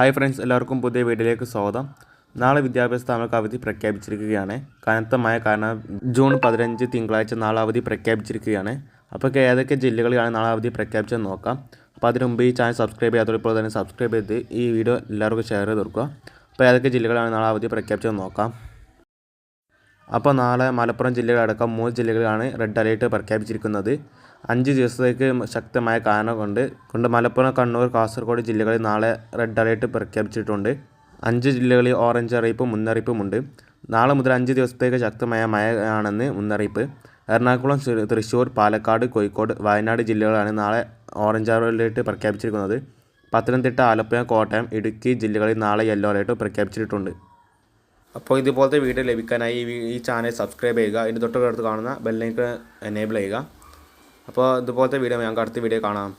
Hi friends എല്ലാവർക്കും പുതിയ വീഡിയോയിലേക്ക് സ്വാഗതം. നാളെ വിദ്യാഭ്യാസ സ്ഥാപനങ്ങൾക്ക് അവധി പ്രഖ്യാപിച്ചിരിക്കുകയാണ്. കനത്ത മഴ കാരണം ജൂൺ പതിനഞ്ച് തിങ്കളാഴ്ച നാളെ അവധി പ്രഖ്യാപിച്ചിരിക്കുകയാണ്. അപ്പോൾ ഏതൊക്കെ ജില്ലകളിലാണ് നാളെ അവധി പ്രഖ്യാപിച്ചതെന്ന് നോക്കാം. അപ്പോൾ അതിന് മുമ്പ് ഈ ചാനൽ സബ്സ്ക്രൈബ് ചെയ്യാത്തവർ ഇപ്പോൾ തന്നെ സബ്സ്ക്രൈബ് ചെയ്ത് ഈ വീഡിയോ എല്ലാവർക്കും ഷെയർ ചെയ്ത് കൊടുക്കുക. അപ്പോൾ ഏതൊക്കെ ജില്ലകളാണ് നാളെ അവധി പ്രഖ്യാപിച്ചതെന്ന് നോക്കാം. അപ്പോൾ നാളെ മലപ്പുറം ജില്ലകളടക്കം മൂന്ന് ജില്ലകളിലാണ് റെഡ് അലേർട്ട് പ്രഖ്യാപിച്ചിരിക്കുന്നത്. അഞ്ച് ദിവസത്തേക്ക് ശക്തമായ കാന കൊണ്ട് കൊണ്ട് മലപ്പുറം കണ്ണൂർ കാസർഗോഡ് ജില്ലകളിൽ നാളെ റെഡ് അലേർട്ട് പ്രഖ്യാപിച്ചിട്ടുണ്ട്. അഞ്ച് ജില്ലകളിൽ ഓറഞ്ച് അറിയിപ്പും മുന്നറിയിപ്പുമുണ്ട് നാളെ മുതൽ അഞ്ച് ദിവസത്തേക്ക് ശക്തമായ മഴയാണെന്ന് മുന്നറിയിപ്പ്. എറണാകുളം തൃശ്ശൂർ പാലക്കാട് കോഴിക്കോട് വയനാട് ജില്ലകളാണ് നാളെ ഓറഞ്ച് അലേർട്ട് പ്രഖ്യാപിച്ചിരിക്കുന്നത്. പത്തനംതിട്ട ആലപ്പുഴ കോട്ടയം ഇടുക്കി ജില്ലകളിൽ നാളെ യെല്ലോ അലേർട്ട് പ്രഖ്യാപിച്ചിട്ടുണ്ട്. അപ്പോൾ ഇതുപോലത്തെ വീഡിയോ ലഭിക്കാനായി ഈ ചാനൽ സബ്സ്ക്രൈബ് ചെയ്യുക. ഇതിന്റെ തൊട്ടടുത്ത് കാണുന്ന ബെല്ലൈക്കൺ എനേബിൾ ചെയ്യുക. അപ്പോൾ ഇതുപോലത്തെ വീഡിയോ ഞങ്ങൾക്ക് അടുത്ത വീഡിയോ കാണാം.